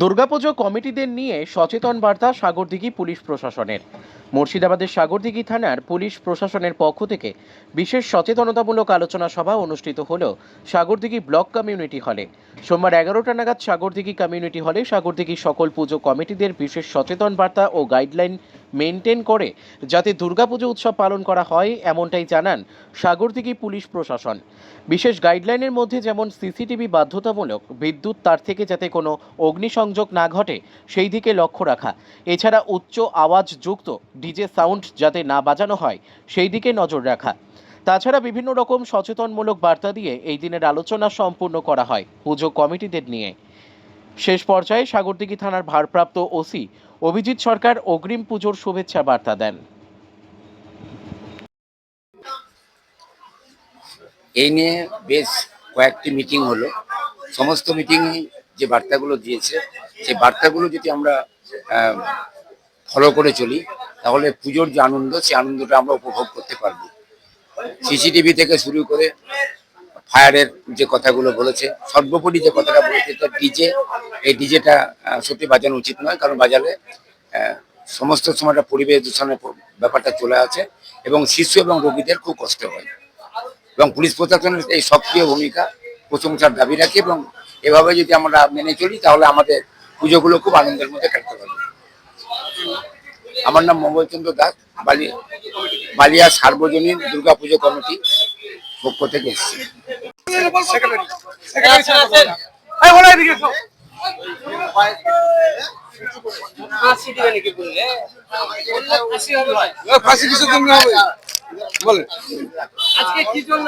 দুর্গাপুজো কমিটিদের নিয়ে সচেতন বার্তা সাগরদিঘি পুলিশ প্রশাসনের। মুর্শিদাবাদের সাগরদিঘি থানার পুলিশ প্রশাসনের পক্ষ থেকে বিশেষ সচেতনতামূলক আলোচনা সভা অনুষ্ঠিত হল সাগরদিঘি ব্লক কমিউনিটি হলে। সোমবার এগারোটা নাগাদ সাগরদিঘি কমিউনিটি হলে সাগরদিঘি সকল পুজো কমিটিদের বিশেষ সচেতন বার্তা ও গাইডলাইন মেনটেন করে যাতে দুর্গাপুজো উৎসব পালন করা হয়, এমনটাই জানান সাগরদিঘি পুলিশ প্রশাসন। বিশেষ গাইডলাইনের মধ্যে যেমন সিসিটিভি বাধ্যতামূলক, বিদ্যুৎ তার থেকে যাতে কোনো অগ্নিসংযোগ না ঘটে, সেই দিকে লক্ষ্য রাখা। এছাড়া উচ্চ আওয়াজযুক্ত ডিজে সাউন্ড যাতে না বাজানো হয়, সেই দিকে নজর রাখা। তাছাড়া বিভিন্ন রকম সচেতনমূলক বার্তা দিয়ে এই দিনের আলোচনা সম্পূর্ণ করা হয়। পুজো কমিটিদের নিয়ে। শেষ পর্যায়ে সাগরদিঘি থানার ভারপ্রাপ্ত ওসি অভিজিৎ সরকার অগ্রিম পুজোর শুভেচ্ছা বার্তা দেন। এই নিয়ে বেশ কয়েকটি মিটিং হলো। সমস্ত মিটিংয়ে যে বার্তাগুলো দিয়েছে, সেই বার্তাগুলো যদি আমরা ফলো করে চলি, তাহলে পুজোর যে আনন্দ, সেই আনন্দটা আমরা উপভোগ করতে পারব। সিসিটিভি থেকে শুরু করে ফায়ারের যে কথাগুলো বলেছে, সর্বোপরি যে কথাটা বলেছে ডিজে এই ডিজেটা সত্যি বাজানো উচিত নয়, কারণ বাজালে সমস্ত সময়টা পরিবেশ দূষণের ব্যাপারটা চলে আছে এবং শিশু এবং রোগীদের খুব কষ্ট হয়। এবং পুলিশ প্রশাসনের এই সক্রিয় ভূমিকা প্রশংসার দাবি রাখি এবং এভাবে যদি আমরা মেনে চলি, তাহলে আমাদের পুজোগুলো খুব আনন্দের মধ্যে কাটতে পারবে। আমার নাম মঙ্গলচন্দ্র দাস, বালি, বালিয়া সার্বজনীন দুর্গা পুজো কমিটি পক্ষ থেকে এসেছি। ফাঁসি নাকি হবে। বলে আজকে কি জন্য?